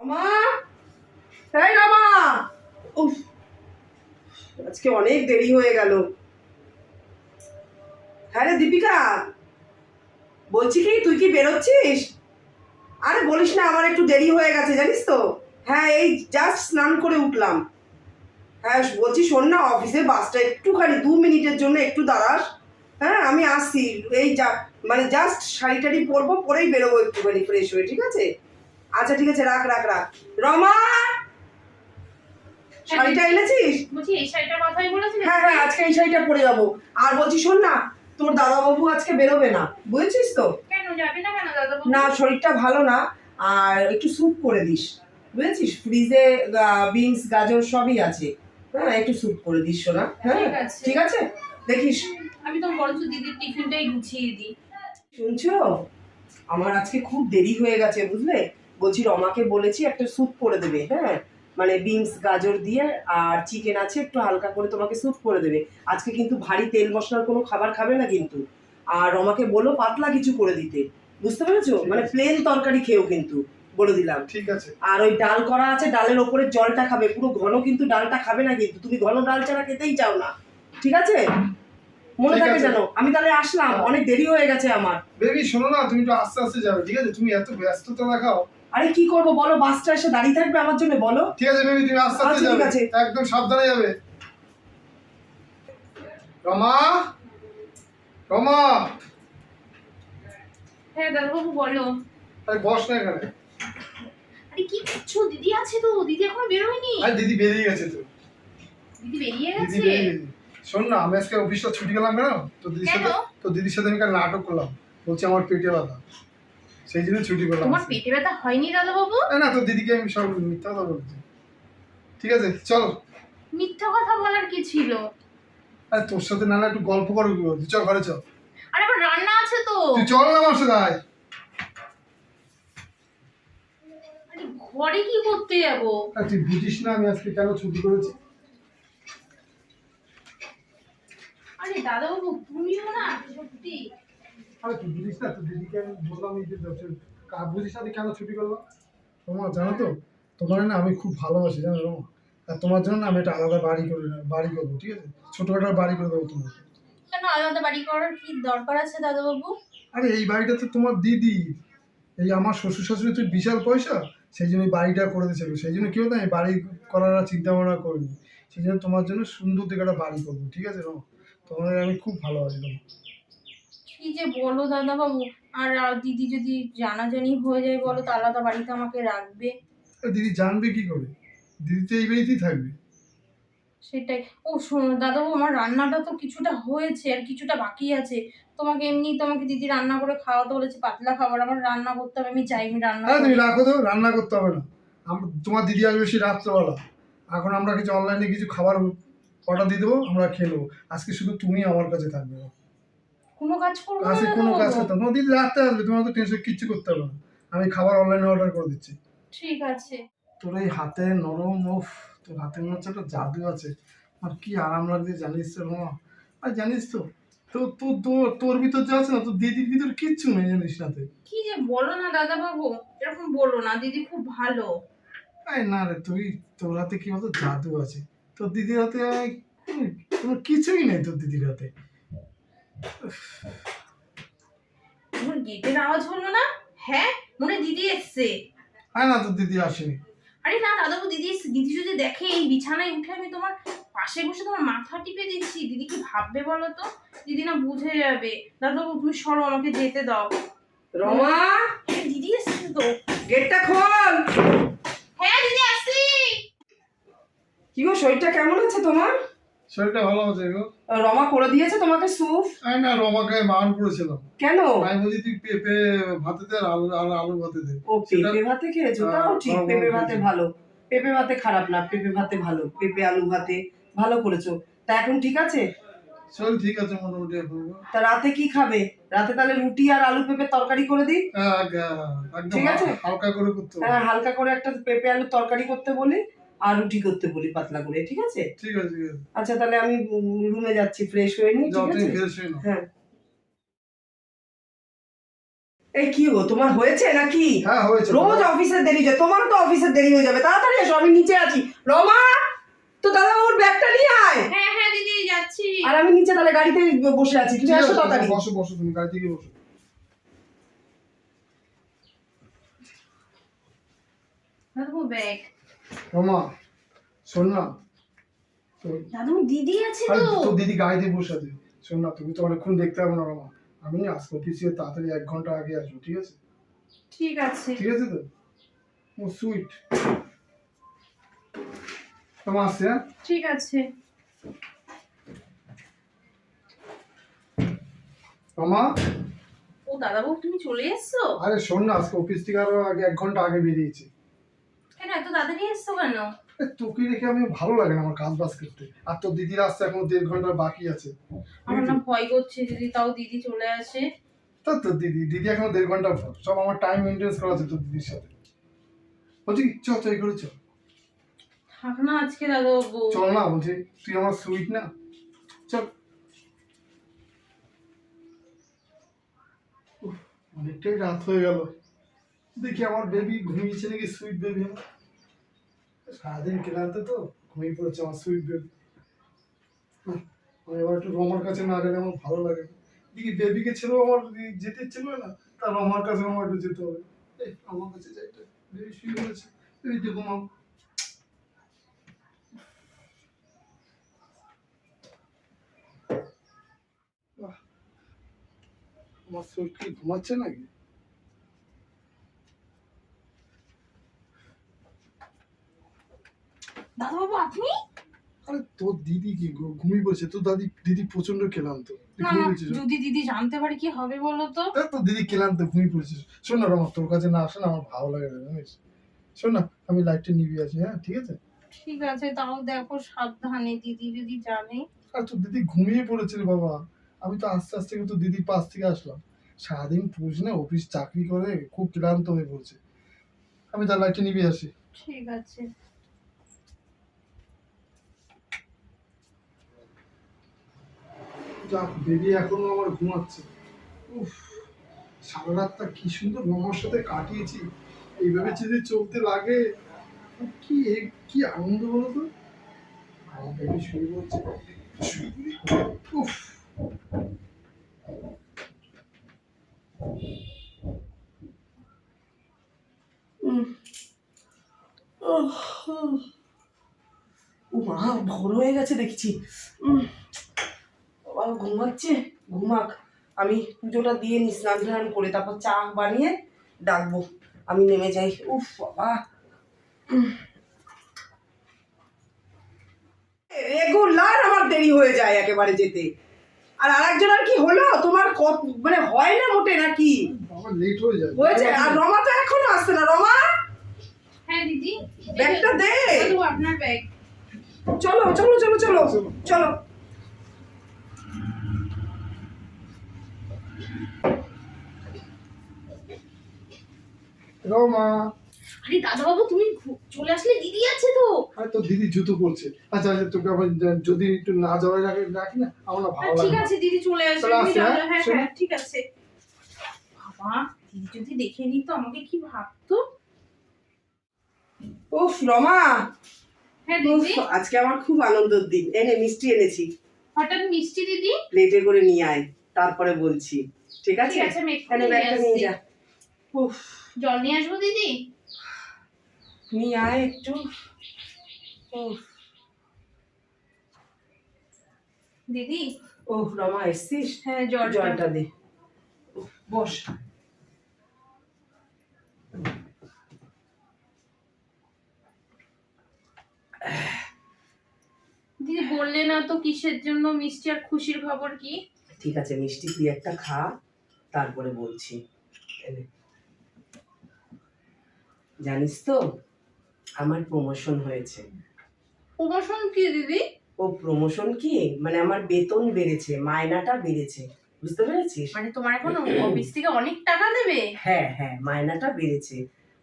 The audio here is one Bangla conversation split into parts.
মা তাই উফ! আজকে অনেক দেরি হয়ে গেল। হ্যাঁ রে দীপিকা, বলছি কি, তুই কি বেরোচ্ছিস? আরে বলিস না, আমার একটু দেরি হয়ে গেছে, জানিস তো? হ্যাঁ এই জাস্ট স্নান করে উঠলাম। হ্যাঁ বলছি শোন না অফিসে বাসটা একটুখানি, দু মিনিটের জন্য একটু দাঁড়াস। হ্যাঁ আমি আসছি, এই যা মানে জাস্ট শাড়ি টাড়ি পরবো, পরেই বেরোবো একটুখানি ফ্রেশ হয়ে, ঠিক আছে? আচ্ছা ঠিক আছে রাখ রাখ রাখ। রমা! শাড়িটা এনেছিস? বলছি এই শাড়িটার কথাই বলেছিলেন হ্যাঁ হ্যাঁ আজকে এই শাড়িটা পরে যাব। আর বলছি শোন না তোর দাদাবাবু আজকে বেরোবে না। বুঝেছিস তো? কেন যাবি না কেন দাদা না শরীরটা ভালো না আর একটু স্যুপ করে দিস। বুঝেছিস? ফ্রিজে বিনস গাজর সবই আছে। হ্যাঁ একটু স্যুপ করে দিস শোনা হ্যাঁ ঠিক আছে। ঠিক আছে? দেখিস। আমি তো বরঞ্চ দিদির টিফিনটাই গুছিয়ে দিই। শুনছো? আমার আজকে খুব দেরি হয়ে গেছে বুঝলে? বলছি রমাকে বলেছি একটা স্যুপ করে দেবে হ্যাঁ? মানে বিনস গাজর দিয়ে আর চিকেন আছে একটু হালকা করে তোমাকে স্যুপ করে দেবে। আজকে কিন্তু ভারী তেল মশলার কোনো খাবার খাবে না কিন্তু। আর রমাকে বলো পাতলা কিছু করে দিতে। বুঝতে পেরেছ? মানে প্লেন তরকারি খেয়েও কিন্তু বলে দিলাম। ঠিক আছে। আর ওই ডাল করা আছে ডালের ওপরে জলটা খাবে। পুরো ঘন কিন্তু ডালটা খাবে না কিন্তু। তুমি ঘন ডাল ছাড়া খেতেই চাও না। ঠিক আছে? মনে থাকে। জানো আমি তাহলে আসলাম। অনেক দেরি হয়ে গেছে আমার। বেবি শোনো না তুমি একটু আস্তে আস্তে যাবে। ঠিক আছে? তুমি এত ব্যস্ততা দেখাও। আরে কি করব বলো বাসটা এসে দাঁড়িয়ে থাকবে আমার জন্য বলো। ঠিক আছে বেবি তুমি আস্তে আস্তে আচ্ছা, যাবে। একদম সাবধানে যাবে। রমা? রমা? হ্যাঁ দাদাবাবু বলো। আরে বস না এখানে। আরে কি করছ? দিদি আছে তো দিদি এখনও বেরোয়নি আরে দিদি বেরিয়ে গেছে তো। দিদি বেরিয়ে গেছে? শোন না আমি আজকে অফিসটা ছুটি গেলাম কেন তো দিদির সাথে তো দিদির সাথে আমি কাল নাটক করলাম। বলছি আমার পেটে ব্যথা। সেই জন্য ছুটি করলাম তোমার। পেটে ব্যথা হয়নি দাদাবাবু? না, না তো দিদিকে আমি সব মিথ্যা কথা বলছি। ঠিক আছে চল। মিথ্যা কথা বলার কি ছিল? আরে তোর সাথে না না একটু গল্প করো কি বলছি? চল ঘরে চল। আরে আবার রান্না আছে তো। তুই চল না আমার সাথে আয়। আরে ঘরে কি করতে যাব? তুই বুঝিস না আমি আজকে কেন ছুটি করেছি? আরে দাদাবাবু তুমিও না সত্যি। আরে তুই বুঝিস না তো দিদিকে আমি বললাম এই যে বুঝিস না কেন ছুটি করলাম তোমার জানো তো তোমার না আমি খুব ভালোবাসি জানো রমা? আর তোমার জন্য না আমি একটা আলাদা বাড়ি করে বাড়ি করব ঠিক আছে? ছোটোখাটো বাড়ি করে দেবো তোমার কেন আলাদা বাড়ি করার কি দরকার আছে দাদাবাবু? আরে এই বাড়িটা তো তোমার দিদি। এই আমার শ্বশুর শাশুড়ি তুই বিশাল পয়সা সেই জন্য বাড়িটা করে দিয়েছে সেই জন্য কি হতো আমি বাড়ি করার আর চিন্তা ভাবনা করিনি। সেই জন্য তোমার জন্য সুন্দর দিকে একটা বাড়ি করব ঠিক আছে রমা? তোমার আমি খুব ভালোবাসি তোমার কি যে বলো দাদাবাবু? আর আর দিদি যদি জানাজানি হয়ে যায় বলো তো আলাদা বাড়িতে আমাকে রাখবে। দিদি জানবে কি করে? দিদি তো এই বাড়িতেই থাকবে। সেটাই। ও শোনো দাদাবাবু আমার রান্নাটা তো কিছুটা হয়েছে আর কিছুটা বাকি আছে। তোমাকে এমনি তোমাকে দিদি রান্না করে খাওয়াতে বলেছে পাতলা খাবার আমার রান্না করতে হবে আমি চাই আমি রান্না। তুমি রাখো তো রান্না করতে হবে না। তোমার দিদি আসবে সেই রাত্রেবেলা। এখন আমরা কিছু অনলাইনে কিছু খাবার অর্ডার দিয়ে দেবো আমরা খেয়ে নেব। আজকে শুধু তুমি আমার কাছে থাকবে। কোনো কাজ করব না আজকে কোনো কাজ করতে। তোমার দিদি রাত্রে আসবে তোমার তো টেনশন কিচ্ছু করতে হবে না। আমি খাবার অনলাইনে অর্ডার করে দিচ্ছি। ঠিক আছে। তোর এই হাতে নরম উফ তোর হাতে মনে হচ্ছে একটা জাদু আছে। আর কি আরাম লাগছে জানিস তো আর জানিস তো তো তোর তোর তোর ভিতর যা আছে না তোর দিদির ভিতর কিচ্ছু নেই জানিস না তুই। কি যে বলো না দাদা বাবু এরকম বলো না দিদি খুব ভালো। আরে না রে তুই তোর হাতে কি বলতো জাদু আছে? তোর দিদির হাতে কোনো কিছুই নেই তোর দিদির হাতে। তোমার গেটের আওয়াজ হলো না? হ্যাঁ মনে দিদি এসছে। আয় না তোর দিদি আসেনি। আরে না দাদাবু দিদি দিদি যদি দেখে এই বিছানায় উঠে আমি তোমার পাশে বসে তোমার মাথা টিপে দিচ্ছি দিদি কি ভাববে বলো তো? দিদি না বুঝে যাবে। দাদাবু তুমি সরো আমাকে যেতে দাও। রমা! হ্যাঁ দিদি এসছে তো। গেটটা খোল! হ্যাঁ দিদি আসছি। কি গো শরীরটা কেমন আছে তোমার? শরীরটা ভালো আছে গো। রমা করে দিয়েছে তোমাকে স্যুপ? আরে না রমাকে মান করেছিলাম। কেন? আমি বলছি তুই পেঁপে ভাতে দে আর আলু আর আলু ভাতে দে। ও পেঁপে ভাতে খেয়েছো? হ্যাঁ, তাও ঠিক পেঁপে ভাতে ভালো। পেঁপে ভাতে খারাপ না পেঁপে ভাতে ভালো। পেঁপে আলু ভাতে ভালো করেছ। তা এখন ঠিক আছে? চল ঠিক আছে মোটামুটি এখন। তা রাতে কি খাবে? রাতে তাহলে রুটি আর আলু পেঁপে তরকারি করে দিই? হ্যাঁ, ঠিক আছে? হালকা করে করতে হ্যাঁ হালকা করে একটা পেঁপে আলু তরকারি করতে বলি। আর রুটি করতে বলি পাতলা করে ঠিক আছে? ঠিক আছে আচ্ছা তাহলে আমি রুমে যাচ্ছি ফ্রেশ হয়ে যাও ঠিক আছে? ফ্রেশ হয়ে হ্যাঁ। এই কি গো তোমার হয়েছে নাকি? হ্যাঁ হয়েছে। রোজ অফিসের দেরি যায় তোমারও তো অফিসের দেরি হয়ে যাবে। তাড়াতাড়ি এসো আমি নিচে আছি। রমা তো দাদা ওর ব্যাগটা নিয়ে আয়। হ্যাঁ হ্যাঁ দিদি যাচ্ছি। আর আমি নিচে তাহলে গাড়িতে বসে আছি তুমি ঠিক আছে, তাড়াতাড়ি। বসো বসো তুমি গাড়ি থেকে বসো। দাদু ব্যাগ। রমা শোন না দাদু দিদি আছে তো। তো দিদি গাড়িতে বসে আছে। শোন না তুমি তো অনেকক্ষণ দেখতে পাবো না রমা। আমি আসব অফিসে তাড়াতাড়ি এক ঘণ্টা আগে আসব ঠিক আছে? ঠিক আছে। ঠিক আছে তো? ও সুইট তোমার আসছে হ্যাঁ? ঠিক আছে। রমা? ও দাদাবাবু তুমি চলে এসছো? আরে শোন না আজকে অফিস থেকে আরও আগে এক ঘণ্টা আগে বেরিয়েছি। কেন এত তাড়াতাড়ি এসছো কেন? তোকে রেখে আমি ভালো লাগে না আমার কাজ বাজ করতে। আর তোর দিদির আসতে এখনও দেড় ঘণ্টা বাকি আছে। আমার না ভয় করছে দিদি তাও দিদি চলে আসে। তা তোর দিদি দিদি এখনও দেড় ঘণ্টা। সব আমার টাইম মেনটেন্স করা আছে তোর দিদির সাথে। বলছি চ চ এই করে চ। থাক না আজকে দাদাবাবু। চল না বলছি তুই আমার সুইট না। চল। অনেকটাই রাত হয়ে গেল। দেখি আমার বেবি ঘুমিয়েছে নাকি সুইট বেবি সারাদিন ক্লান্তে তো, ঘুমিয়ে পড়েছে আমার সুইট বেবি এবার একটু রমার কাছে না গেলে আমার ভালো লাগে। না দেখি বেবিকে ছেড়েও আমার যেতে ইচ্ছে করে না, তার রমার কাছে আমার একটু যেতে হবে। আমার কাছে যাই বেবি শুয়ে পড়েছে বেবি দেখো মা। আমার সুইট কি ঘুমাচ্ছে নাকি? দাদাবাবু আপনি? আরে তোর দিদি কি গো, ঘুমিয়ে পড়েছে। তোর দাদি দিদি প্রচণ্ড ক্লান্ত। যদি দিদি জানতে পারে কি হবে বলো তো। তোর দিদি ক্লান্ত ঘুমিয়ে পড়েছিস শোন না রমা তোর কাছে না আসে না আমার ভালো লাগে না জানিস? শোন না আমি লাইটটা নিবি আছি হ্যাঁ ঠিক আছে? ঠিক আছে তাও দেখো সাবধানে দিদি যদি জানে। আর তোর দিদি ঘুমিয়ে পড়েছে রে বাবা। আমি তো আস্তে আস্তে করে তোর দিদির পাশ থেকে আসলাম। সারাদিন পুষ না অফিস চাকরি করে খুব ক্লান্ত হয়ে পড়ছে। আমি তার লাইটটা নিবি আসি। ঠিক আছে। বেবি এখনও আমার ঘুমাচ্ছে। উফ, সারা রাতটা কি সুন্দর মামার সাথে কাটিয়েছি। এইভাবে যদি চলতে লাগে কি কি আনন্দ বলো তো আমার বেবি শুয়ে পড়ি। উফ। ও মা ভোর হয়ে গেছে দেখছি। বাবা ঘুমাচ্ছে ঘুমাক। আমি পুজোটা দিয়ে নি স্নান টান করে তারপর চা বানিয়ে ডাকবো। আমি নেমে যাই। উফ বাবা। রেগুলার আমার দেরি হয়ে যায় একেবারে যেতে। আর আরেকজন আর কি হলো? তোমার কত মানে হয় না মোটে নাকি? লেট হয়ে যায়। হয়েছে? আর রমা তো এখনও আসছে না। রমা? হ্যাঁ দিদি। ব্যাগটা দে। আপনার ব্যাগ। চলো চলো চলো। চলো। চলো। রমা আরে দাদাবাবু তুমি চলে আসলে দিদি আছে তো। আর তোর দিদি জুতো পড়ছে আচ্ছা আচ্ছা তোকে আবার যদি একটু না যাওয়ার রাখি রাখি না আমার না হ্যাঁ, ভালো লাগে না। আছে দিদি চলে আসবে তুমি যাও, হ্যাঁ? হ্যাঁ হ্যাঁ ঠিক আছে। বাবা দিদি যদি দেখে নিত আমাকে কি ভাবতো? উফ রমা। হ্যাঁ দিদি। আজকে আমার খুব আনন্দের দিন। এনে মিষ্টি এনেছি। হঠাৎ মিষ্টি দিদি? প্লেটে করে নিয়ে আয় তারপরে বলছি। ঠিক আছে ঠিক আছে? আমি ব্যাগটা নিয়ে যা। উফ। জল নিয়ে আসব দিদি? নিয়ে আয় একটু। উফ। দিদি? ও রমা এসছিস? হ্যাঁ জলটা। জলটা দে। বস। দিদি বললে না তো কিসের জন্য মিষ্টি আর খুশির খবর কি? ঠিক আছে মিষ্টি তুই একটা খা তারপরে বলছি। জানিস তো আমার প্রমোশন হয়েছে। প্রমোশন কি দিদি? ও প্রমোশন কি? মানে আমার বেতন বেড়েছে মায়নাটা বেড়েছে বুঝতে পেরেছিস? মানে তোমার এখন অফিস থেকে অনেক টাকা দেবে? হ্যাঁ হ্যাঁ মায়নাটা বেড়েছে।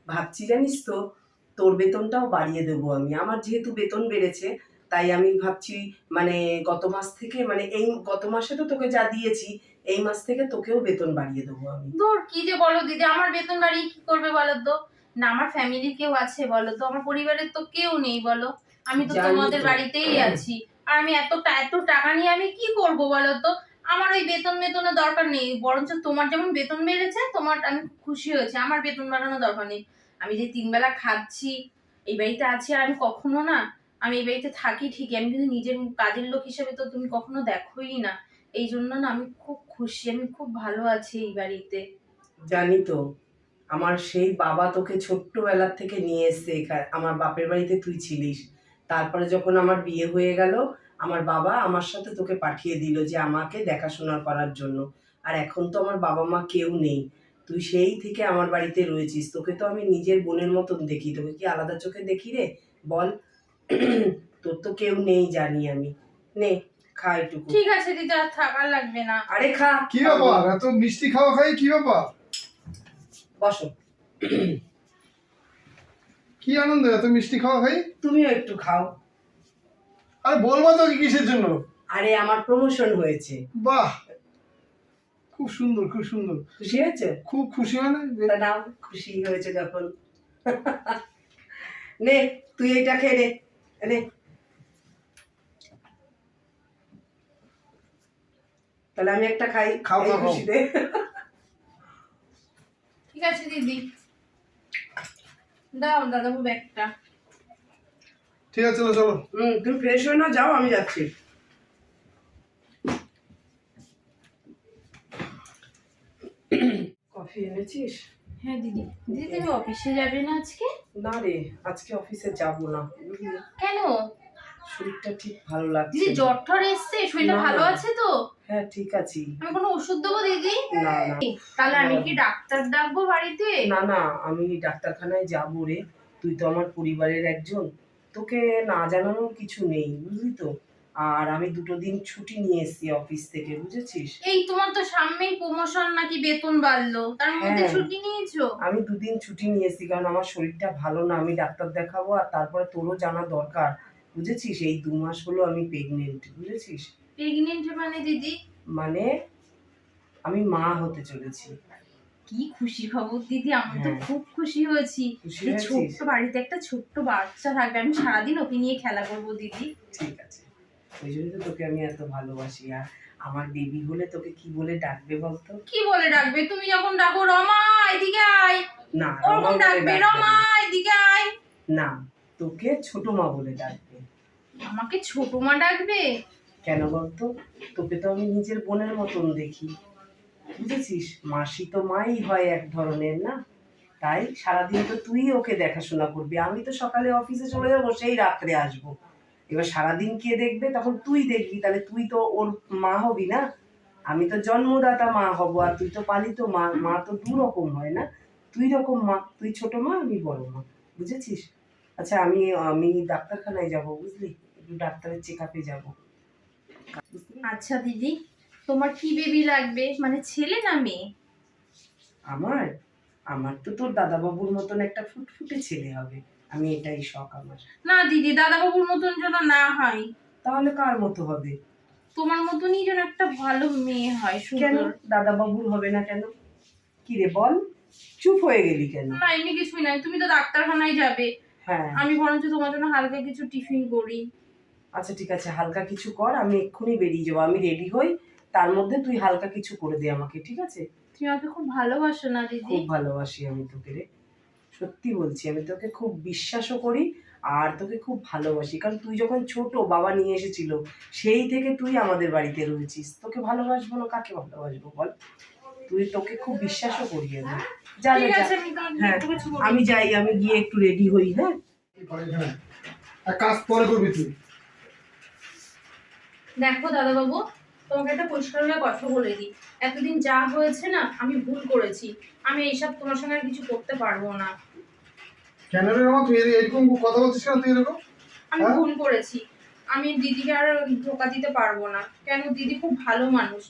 ভাবছি জানিস তো তোর বেতনটাও বাড়িয়ে দেবো আমি। আমার যেহেতু বেতন বেড়েছে তাই আমি ভাবছি মানে গত মাস থেকে মানে এই গত মাসে তো তোকে যা দিয়েছি এই মাস থেকে তোকেও বেতন বাড়িয়ে দেবো আমি। দূর কি যে বলো দিদি আমার বেতন বাড়িয়ে কি করবে বলো তো? না আমার ফ্যামিলির কেউ আছে বলো তো? আমার পরিবারের তো কেউ নেই বলো? আমি তো তোমাদের বাড়িতেই আছি। আর আমি এত এত টাকা নিয়ে আমি কি করব বলো তো? আমার ওই বেতন বেতনের দরকার নেই। বরঞ্চ তোমার যেমন বেতন বেড়েছে তোমার আমি খুশি হয়েছে। আমার বেতন বাড়ানোর দরকার নেই। আমি যে তিন বেলা খাচ্ছি এই বাড়িতে আছি আর আমি কখনো না আমি এই বাড়িতে থাকি ঠিকই। আমি কিন্তু নিজের কাজের লোক হিসেবে তো তুমি কখনো দেখোই না। এই জন্য না আমি খুব খুশি আমি খুব ভালো আছি এই বাড়িতে। জানি তো। আমার সেই বাবা তোকে ছোট্টবেলার থেকে নিয়ে এসছে এখানে। আমার বাপের বাড়িতে তুই ছিলিস। তারপরে যখন আমার বিয়ে হয়ে গেল আমার বাবা আমার সাথে তোকে পাঠিয়ে দিল যে আমাকে দেখাশোনা করার জন্য। আর এখন তো আমার বাবা মা কেউ নেই। তুই সেই থেকে আমার বাড়িতে রয়েছিস। তোকে তো আমি নিজের বোনের মতন দেখি। তোকে কি আলাদা চোখে দেখি রে? বল। তোর তো কেউ নেই জানি আমি। নে খা একটুকু। ঠিক আছে দিদি আর থাকার লাগবে না। আরে খা। কি ব্যাপার? এত মিষ্টি খাওয়া খাই কি ব্যাপার? বসো। কি আনন্দ এত মিষ্টি খাওয়া খাই তুমিও একটু খাও। আরে বলব তো কিসের জন্য? আরে আমার প্রমোশন হয়েছে। বাহ! খুব সুন্দর খুব সুন্দর। খুশি হয়েছে? খুব খুশি মানে? তা নাও খুশি হয়েছে যখন। নে তুই এইটা খেয়ে নে। নে। তাহলে আমি একটা খাই। খাও, খাও। খুশিতে। ঠিক আছে দিদি। দাও দাদাবু ব্যাগটা ঠিক আছে চলো চলো। হুম তুমি ফ্রেশ হয়ে না যাও আমি যাচ্ছি। কফি এনেছিস? হ্যাঁ দিদি। দিদি তুমি অফিসে যাবে না আজকে? না রে আজকে অফিসে যাব না। কেন? শরীরটা ঠিক ভালো লাগছে দিদি জ্বর ঠর এসছে শরীরটা ভালো আছে তো? হ্যাঁ ঠিক আছি। আমি কোনো ওষুধ দেবো দিদি? না না। তাহলে আমি কি ডাক্তার ডাকবো বাড়িতে? না না আমি ডাক্তারখানায় যাব রে। তুই তো আমার পরিবারের একজন। তোকে না জানানোর কিছু নেই বুঝলি তো? আর আমি দুটো দিন ছুটি নিয়ে এসেছি অফিস থেকে বুঝেছিস? এই তোমার তো সামনেই প্রমোশন নাকি বেতন বাড়লো। তার মধ্যে হ্যাঁ। ছুটি নিয়েছো? আমি দুদিন ছুটি নিয়ে এসেছি কারণ আমার শরীরটা ভালো না আমি ডাক্তার দেখাবো আর তারপরে তোরও জানা দরকার। বুঝেছিস? এই দু মাস হলো আমি প্রেগনেন্ট বুঝেছিস? প্রেগনেন্ট মানে দিদি? মানে আমি মা হতে চলেছি। কি খুশি খবর দিদি আমি তো হ্যাঁ। খুব খুশি হয়েছি। ছোট্ট বাড়িতে একটা ছোট্ট বাচ্চা থাকবে আমি সারাদিন ওকে নিয়ে খেলা করব দিদি। ঠিক আছে। ওই জন্য তো তোকে আমি এত ভালোবাসি। আর আমার বেবি হলে তোকে কি বলে ডাকবে বলতো? কি বলে ডাকবে? তুমি যখন ডাকো রমা এদিকে আয়। না ওরকম ডাকবে ডাকবে রমা এদিকে আয়। না তোকে ছোট মা বলে ডাকবে। আমাকে ছোট মা ডাকবে? কেন বলতো? তোকে তো আমি নিজের বোনের মতন দেখি। বুঝেছিস? মাসি তো মাই হয় এক ধরনের, না? তাই সারাদিন তো তুই ওকে দেখাশোনা করবি। আমি তো সকালে অফিসে চলে যাব, সেই রাত্রে আসব। এবার সারাদিন কে দেখবে? তখন তুই দেখবি। তাহলে তুই তো ওর মা হবি, না? আমি তো জন্মদাতা মা হব, আর তুই তো পালিত মা। মা তো দু রকম হয়, না? তুই রকম মা, তুই ছোট মা, আমি বড় মা। বুঝেছিস? আচ্ছা আমি আমি ডাক্তারখানায় যাব, বুঝলি? একটু ডাক্তারের চেক আপে যাব? আচ্ছা দিদি তোমার কি বেবি লাগবে? মানে ছেলে না মেয়ে? আমার? আমার তো তোর দাদাবাবুর মতন একটা ফুটফুটে ছেলে হবে। আমি এটাই শখ আমার। না দিদি দাদাবাবুর মতন যেন না হয়। তাহলে কার মতো হবে? তোমার মতনই যেন একটা ভালো মেয়ে হয় কেন? দাদাবাবুর হবে না কেন? কি রে বল। চুপ হয়ে গেলি কেন? না এমনি কিছুই নাই। তুমি তো ডাক্তারখানায় যাবে। হ্যাঁ। আমি বরঞ্চ তোমার জন্য হালকা কিছু টিফিন করি। আচ্ছা ঠিক আছে হালকা কিছু কর আমি এক্ষুনি বেরিয়ে যাব। আমি রেডি হই তার মধ্যে তুই হালকা কিছু করে দে আমাকে ঠিক আছে? তুমি আমাকে খুব ভালোবাসো না দিদি। খুব ভালোবাসি আমি তোকে রে। সত্যি বলছি আমি তোকে খুব বিশ্বাসও করি আর তোকে খুব ভালোবাসি। কারণ তুই যখন ছোট বাবা নিয়ে এসেছিল সেই থেকে তুই আমাদের বাড়িতে রয়েছিস। তোকে ভালোবাসবো না কাকে ভালোবাসবো বল? তুই তোকে খুব বিশ্বাসও করি আমি যা ঠিক যা, আছে যা। আমি হ্যাঁ, আমি যাই আমি গিয়ে একটু রেডি হই হ্যাঁ? কাজ পরে করবি তুই। দেখো দাদাবাবু তোমাকে একটা পরিষ্কার হয়ে কথা বলে দিই। এতদিন যা হয়েছে না আমি ভুল করেছি। আমি এইসব তোমার সঙ্গে আর কিছু করতে পারব না। কেন রে মামা তুই এরকম কথা বলছিস কেন? তুই এরকম? আমি হ্যাঁ? ভুল করেছি। আমি দিদিকে আর ধোকা দিতে পারব না। কেন? দিদি খুব ভালো মানুষ।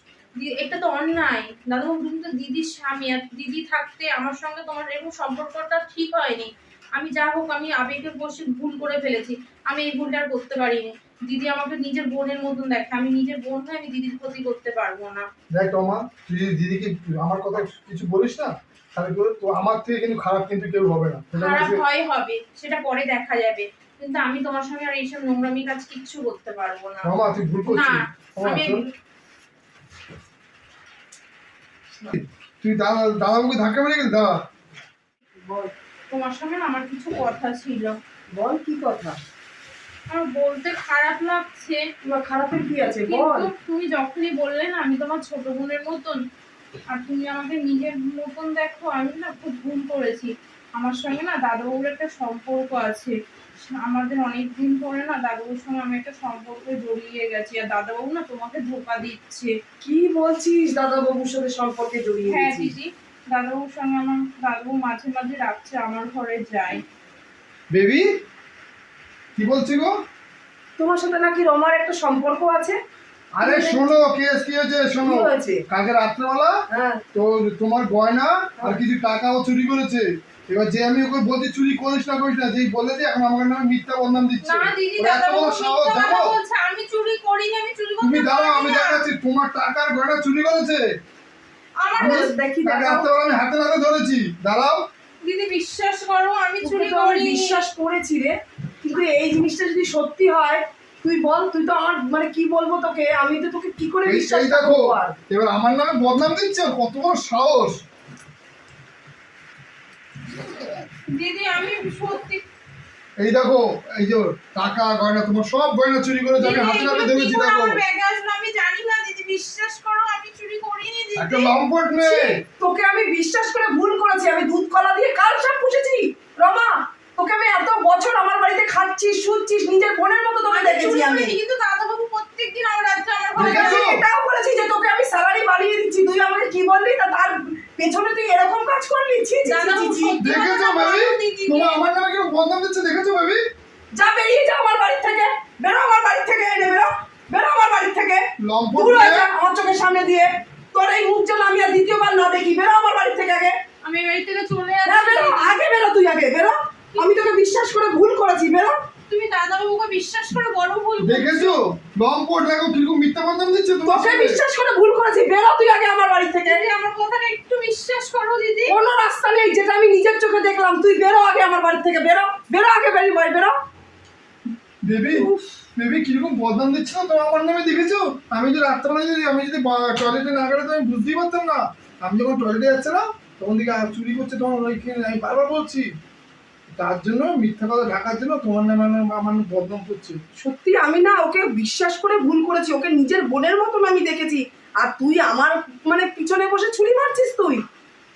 এটা তো অন্যায়। দাদাবাবু তুমি তো দিদির স্বামী। আর দিদি থাকতে আমার সঙ্গে তোমার এরকম সম্পর্কটা ঠিক হয়নি। আমি যা হোক আমি আবেগে বসে ভুল করে ফেলেছি। আমি এই ভুলটা আর করতে পারিনি। দিদি আমাকে নিজের বোনের মতন দেখে। আমি নিজের বোন হয়ে আমি দিদির ক্ষতি করতে পারব না। দেখ টমা তুই দিদিকে আমার কথা কিছু বলিস না তাহলে? তো আমার থেকে কিন্তু খারাপ কিন্তু কেউ হবে না। সেটা খারাপ হয় হবে সেটা পরে দেখা যাবে। কিন্তু আমি তোমার সঙ্গে আর এইসব নোংরামি কাজ কিচ্ছু করতে পারব না। টমা তুই ভুল করছিস। না আমি তুই দাদা দাদাবাবুকে ধাক্কা মেরে গেলি দাদা? বল তোমার সঙ্গে না আমার কিছু কথা ছিল। বল কি কথা? আমার বলতে খারাপ লাগছে। তোমার খারাপের কি আছে বল। তুমি যখনই বললে না আমি তোমার ছোট বোনের মতন আর তুমি আমাকে নিজের মতন দেখো আমি না খুব ভুল করেছি। আমার সঙ্গে না দাদাবাবুর একটা সম্পর্ক আছে। আমাদের অনেক দিন পরে না দাদাবাবুর সঙ্গে আমি একটা সম্পর্কে জড়িয়ে গেছি আর দাদাবাবু না তোমাকে ধোকা দিচ্ছে। কি বলছিস দাদা বাবুর সাথে সম্পর্কে জড়িয়ে হ্যাঁ দিদি দাদাবাবুর সঙ্গে আমার দাদাবাবু মাঝে মাঝে রাখছে আমার ঘরে যায়। বেবি? কি বলছি গো? তোমার সাথে নাকি রমার একটা সম্পর্ক আছে? আরে শোনো কেস কি হয়েছে শোনো? কালকে রাত্রেবেলা হ্যাঁ। তো তোমার গয়না আর কিছু টাকাও চুরি করেছে। এবার যে আমি ওকে বলছি চুরি করিস না করিস না যেই বলেছে এখন আমার নামে মিথ্যা বদনাম দিচ্ছে। না দিদি বড় সাহস মিথ্যা জানো? আমি চুরি আমি তুমি দাঁড়াও আমি দেখাচ্ছি তোমার টাকার গয়না চুরি করেছে। আমার আমি দেখি। রাত্রেবেলা আমি হাতে নাতে ধরেছি। দাঁড়াও। দিদি বিশ্বাস করো আমি চুরি আমি করিনি। বিশ্বাস করেছি রে। কিন্তু এই জিনিসটা যদি সত্যি হয় তুই বল তুই তো আমার মানে কি বলব তোকে? আমি তো তোকে কি করে বিশ্বাস করব আর? এবার আমার নামে বদনাম দিচ্ছে কত বড় সাহস। দিদি আমি সত্যি এই দেখো এই যে টাকা গয়না তোমার সব গয়না চুরি আমি হাতে করে দেখো। আমার ব্যাগে আসলো আমি জানি না দিদি বিশ্বাস করো আমি চুরি করিনি একটা দিদি লম্পট মেয়ে তোকে আমি বিশ্বাস করে ভুল করেছি আমি দুধ কলা দিয়ে কাল সব পুষেছি। রমা তোকে আমি এত বছর আমার বাড়িতে খাচ্ছিস শুচ্ছিস নিজের বোনের মতো তোকে আমি দেখেছি আমি। কিন্তু দাদাবাবু প্রত্যেকদিন আমার রাত্রে আমার ঘরে এটাও বলেছি যে তোকে আমি স্যালারি বাড়িয়ে দিচ্ছি তুই আমাকে কি বললি? তা তার পেছনে তুই এরকম কাজ করলি? ছি ছি, ছি, ছি, ছি। দেখেছ বেবি তোমার আমার নামে কেউ বদনাম দিচ্ছে দেখেছ বেবি যা বেরিয়ে যা আমার বাড়ি থেকে। বেরো আমার বাড়ি থেকে এই নে, বেরো। বেরো আমার বাড়ি থেকে। দূর হয়ে যা আমার চোখের সামনে দিয়ে। তোর এই মুখ যেন আমি আর দ্বিতীয়বার না দেখি। বেরো আমার বাড়ি থেকে আগে। আমি বাড়ি থেকে চলে না যাচ্ছি। বেরো আগে বেরো তুই আগে বেরো। আমি তোকে বিশ্বাস করে ভুল করেছি বেরো। তুমি দাদাবাবুকে বিশ্বাস করে বড় ভুল। দেখেছ? লম্পট দেখো কীরকম মিথ্যা বদনাম দিচ্ছে তোমার তোকে বিশ্বাস করে ভুল করেছি বেরো তুই আগে আমার বাড়ি থেকে। দিদি আমার কথাটা একটু বিশ্বাস করো দিদি। কোনো রাস্তা নেই যেটা আমি নিজের চোখে দেখলাম তুই বেরো আগে আমার বাড়ি থেকে বেরো। বেরো আগে বেরি ভাই বেরো। বেবি বেবি কীরকম বদনাম দিচ্ছে না তোমার আমার নামে দেখেছ? আমি যদি রাত্রেবেলা যদি আমি যদি টয়লেটে না গেলে তো আমি বুঝতেই পারতাম না। আমি যখন টয়লেটে যাচ্ছিলাম তখন দিকে চুরি করছে তখন ওইখানে আমি বারবার বলছি তার জন্য মিথ্যা কথা ঢাকার জন্য তোমার নামে আমার- আমার বদনাম করছে। সত্যি আমি না ওকে বিশ্বাস করে ভুল করেছি ওকে নিজের বোনের মতন আমি দেখেছি। আর তুই আমার মানে পিছনে বসে ছুরি মারছিস তুই?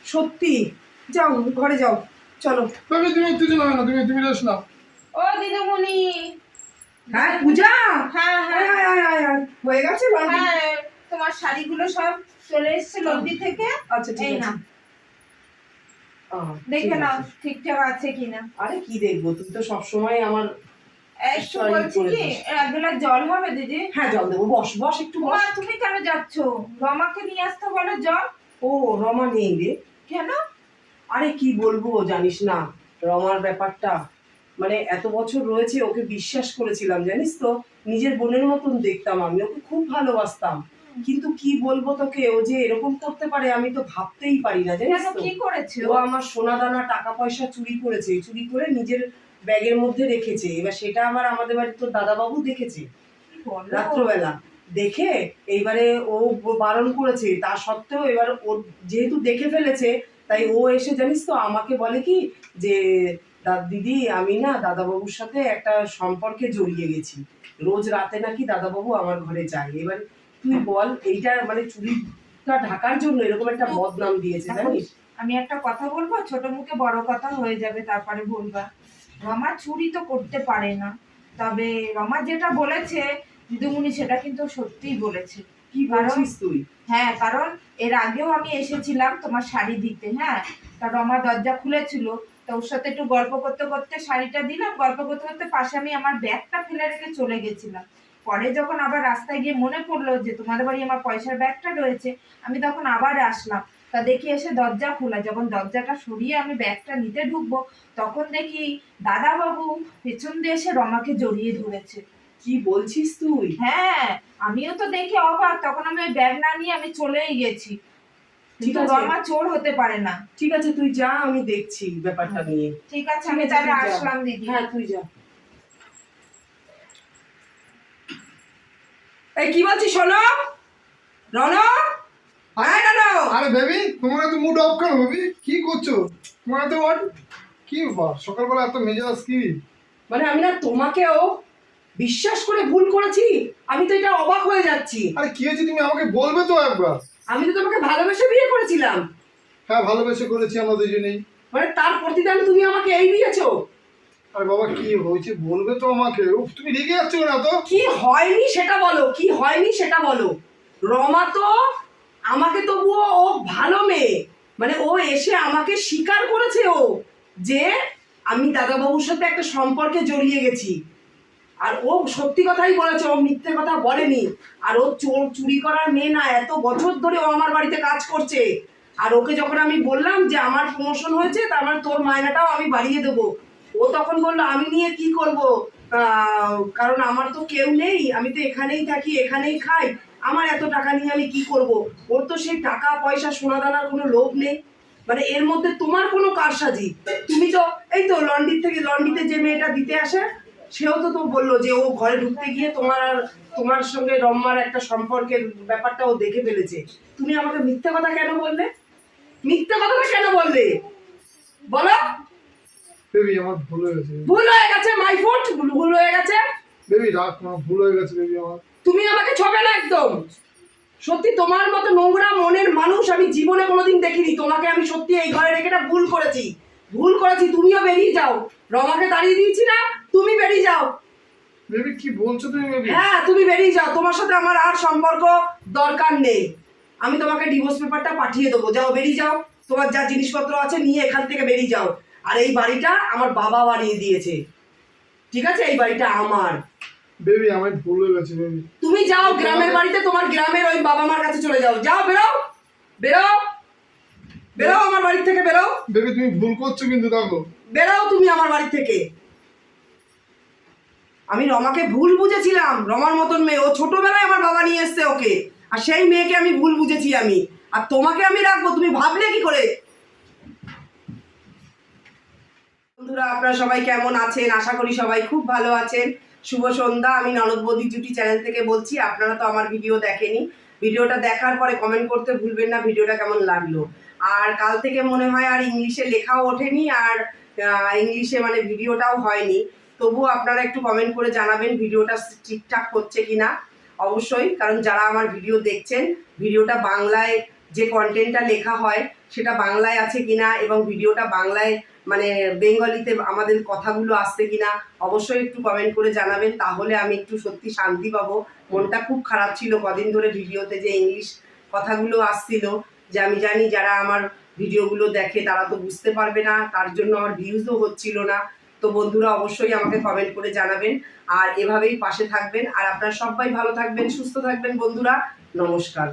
সত্যি। যাও ঘরে যাও। চলো। তুমি উত্তেজনা হয় না তুমি তুমি রেস্ট নাও ও দিদিমণি। হ্যাঁ পূজা? হ্যাঁ হ্যাঁ। আয়, আয়, আয়, আয়। হয়ে গেছে হ্যাঁ তোমার শাড়িগুলো সব চলে এসেছে লন্ডি থেকে। আচ্ছা ঠিক আছে। না দেখে নাও ঠিকঠাক আছে কিনা। আরে কি দেখব? তুই তো সবসময় আমার একটু বলছি কি দিস। জল হবে দিদি? হ্যাঁ জল দেবো। বস বস একটু বস। তুমি কেন যাচ্ছ? রমাকে নিয়ে আসতে বলো জল। ও রমা নেই রে। কেন? আরে কি বলব জানিস না রমার ব্যাপারটা। মানে এত বছর রয়েছে ওকে বিশ্বাস করেছিলাম জানিস তো? নিজের বোনের মতন দেখতাম আমি ওকে খুব ভালোবাসতাম। কিন্তু কি বলব তোকে? ও যে এরকম করতে পারে আমি তো ভাবতেই পারি না জানিস তো। কি করেছে? ও আমার সোনা দানা টাকা পয়সা চুরি করেছে চুরি করে নিজের ব্যাগের মধ্যে রেখেছে। এবার সেটা আমার আমাদের বাড়ির তোর দাদাবাবু দেখেছে রাত্রবেলা। দেখে এইবারে ও বারণ করেছে তা সত্ত্বেও এবার ও যেহেতু দেখে ফেলেছে তাই ও এসে জানিস তো আমাকে বলে কি যে দিদি আমি না দাদাবাবুর সাথে একটা সম্পর্কে জড়িয়ে গেছি। রোজ রাতে নাকি দাদাবাবু আমার ঘরে যায়। এবার তুই বল এইটা মানে চুরিটা ঢাকার জন্য এরকম একটা বদনাম দিয়েছে জানিস? আমি একটা কথা বলব ছোট মুখে বড় কথা হয়ে যাবে তারপরে বলবা। রমা চুরি তো করতে পারে না তবে রমা যেটা বলেছে দিদিমণি সেটা কিন্তু সত্যিই বলেছে। কি বলছিস তুই? হ্যাঁ কারণ এর আগেও আমি এসেছিলাম তোমার শাড়ি দিতে হ্যাঁ? তা রমা দরজা খুলেছিল তো ওর সাথে একটু গল্প করতে করতে শাড়িটা দিলাম গল্প করতে করতে পাশে আমি আমার ব্যাগটা ফেলে রেখে চলে গেছিলাম। পরে যখন আবার রাস্তায় গিয়ে মনে পড়ল যে তোমাদের বাড়ি আমার পয়সার ব্যাগটা রয়েছে আমি তখন আবার আসলাম। তা দেখি এসে দরজা খোলা। যখন দরজাটা সরিয়ে আমি ব্যাগটা নিতে ঢুকবো তখন দেখি দাদাবাবু পেছন দিয়ে এসে রমাকে জড়িয়ে ধরেছে। কি বলছিস তুই? হ্যাঁ আমিও তো দেখে অবাক। তখন আমি ওই ব্যাগ না নিয়ে আমি চলেই গেছি। ঠিক কিন্তু আছে। রমা চোর হতে পারে না। ঠিক আছে তুই যা আমি দেখছি ব্যাপারটা নিয়ে। ঠিক আছে আমি তাহলে আসলাম দিদি। হ্যাঁ তুই যা। এই কি বলছিস শোনো? রন হ্যাঁ রন আরে বেবি তোমার এত মুড অফ কেন বেবি? কি করছ? তোমার এত ওয়াট কি ব্যাপার সকালবেলা এত মেজাজ কি? মানে আমি না তোমাকেও বিশ্বাস করে ভুল করেছি আমি তো এটা অবাক হয়ে যাচ্ছি। আরে কি হয়েছে তুমি আমাকে বলবে তো একবার? আমি তো তোমাকে ভালোবেসে বিয়ে করেছিলাম। হ্যাঁ ভালোবেসে করেছি আমরা দুজনেই। মানে তার প্রতিদান তুমি আমাকে এই দিয়েছ? আরে বাবা, কি হয়েছে? বলবে তো আমাকে। উফ, তুমি রেগে যাচ্ছ না তো কি হয়নি সেটা বলো, কি হয়নি সেটা বলো। রমা তো আমাকে তবুও ও ভালো মেয়ে। মানে ও এসে আমাকে স্বীকার করেছে ও যে আমি দাদাবাবুর সাথে একটা সম্পর্কে জড়িয়ে গেছি। আর ও সত্যি কথাই বলেছে, ও মিথ্যে কথা বলেনি। আর ও চোর চুরি করার মেয়ে না, এত বছর ধরে ও আমার বাড়িতে কাজ করছে। আর ওকে যখন আমি বললাম যে আমার প্রমোশন হয়েছে তার মানে তোর মায়নাটাও আমি বাড়িয়ে দেবো। ও তখন বলল, আমি নিয়ে কি করব? কারণ আমার তো কেউ নেই, আমি তো এখানেই থাকি, এখানেই খাই। আমার এত টাকা নিয়ে আমি কি করব? ওর তো সেই টাকা, পয়সা, সোনা দানার কোনো লোভ নেই। মানে এর মধ্যে তোমার কোনো কারসাজি? তুমি তো, এই তো লন্ডির থেকে, লন্ডিতে যে মেয়েটা দিতে আসে, সেও তো তো বলল যে ও ঘরে ঢুকতে গিয়ে তোমার তোমার সঙ্গে রম্মার একটা সম্পর্কের ব্যাপারটা ও দেখে ফেলেছে। তুমি আমাকে মিথ্যে কথা কেন বললে? মিথ্যে কথাটা কেন বললে? বলো। বেবি আমার ভুল হয়ে গেছে। ভুল হয়ে গেছে মাই ফুট ভুল হয়ে গেছে? বেবি রাখ আমার ভুল হয়ে গেছে বেবি আমার। তুমি আমাকে ছবে না একদম। সত্যি তোমার মতো নোংরা মনের মানুষ আমি জীবনে কোনোদিন দেখিনি। তোমাকে আমি সত্যি এই ঘরে রেখে ভুল করেছি। ভুল করেছি তুমিও বেরিয়ে যাও। রমাকে দাঁড়িয়ে দিয়েছি না তুমি বেরিয়ে যাও। বেবি কি বলছো তুমি বেবি হ্যাঁ তুমি বেরিয়ে যাও। তোমার সাথে আমার আর সম্পর্ক দরকার নেই। আমি তোমাকে ডিভোর্স পেপারটা পাঠিয়ে দেবো। যাও বেরিয়ে যাও। তোমার যা জিনিসপত্র আছে নিয়ে এখান থেকে বেরিয়ে যাও। আর এই বাড়িটা আমার বাবা বানিয়ে দিয়েছে। ঠিক আছে? এই বাড়িটা আমার। বেবি আমার ভুল হয়ে গেছে বেবি তুমি যাও গ্রামের বাড়িতে তোমার গ্রামের ওই বাবা মার কাছে চলে যাও। যাও বেরো বেরো বেরো আমার বাড়ি থেকে বেরো বেবি তুমি ভুল করছ কিন্তু দেখো। বেরো তুমি আমার বাড়ি থেকে। আমি রমাকে ভুল বুঝেছিলাম রমার মতন মেয়ে। ও ছোটবেলায় আমার বাবা নিয়ে এসছে ওকে। আর সেই মেয়েকে আমি ভুল বুঝেছি আমি। আর তোমাকে আমি রাখব। তুমি ভাবলে কি করে? বন্ধুরা, আপনারা সবাই কেমন আছেন? আশা করি সবাই খুব ভালো আছেন। শুভ সন্ধ্যা, আমি ননদ বৌদি জুটি চ্যানেল থেকে বলছি, আপনারা তো আমার ভিডিও দেখেনি। ভিডিওটা দেখার পরে কমেন্ট করতে ভুলবেন না, ভিডিওটা কেমন লাগল? আর কাল থেকে মনে হয় আর ইংলিশে লেখাও ওঠেনি, আর ইংলিশে মানে ভিডিওটাও হয়নি। তবুও আপনারা একটু কমেন্ট করে জানাবেন, ভিডিওটা ঠিকঠাক হচ্ছে কি না অবশ্যই, কারণ যারা আমার ভিডিও দেখছেন, ভিডিওটা বাংলায় যে কন্টেন্টটা লেখা হয়, সেটা বাংলায় আছে কিনা এবং ভিডিওটা বাংলায় মানে বেঙ্গলিতে আমাদের কথাগুলো আসছে কিনা অবশ্যই একটু কমেন্ট করে জানাবেন, তাহলে আমি একটু সত্যি শান্তি পাবো। মনটা খুব খারাপ ছিল কদিন ধরে ভিডিওতে যে ইংলিশ কথাগুলো আসছিল, যে আমি জানি যারা আমার ভিডিওগুলো দেখে তারা তো বুঝতে পারবে না, তার জন্য আমার ভিউজও হচ্ছিল না। তো বন্ধুরা অবশ্যই আমাকে কমেন্ট করে জানাবেন, আর এভাবেই পাশে থাকবেন। আর আপনারা সবাই ভালো থাকবেন, সুস্থ থাকবেন বন্ধুরা। নমস্কার।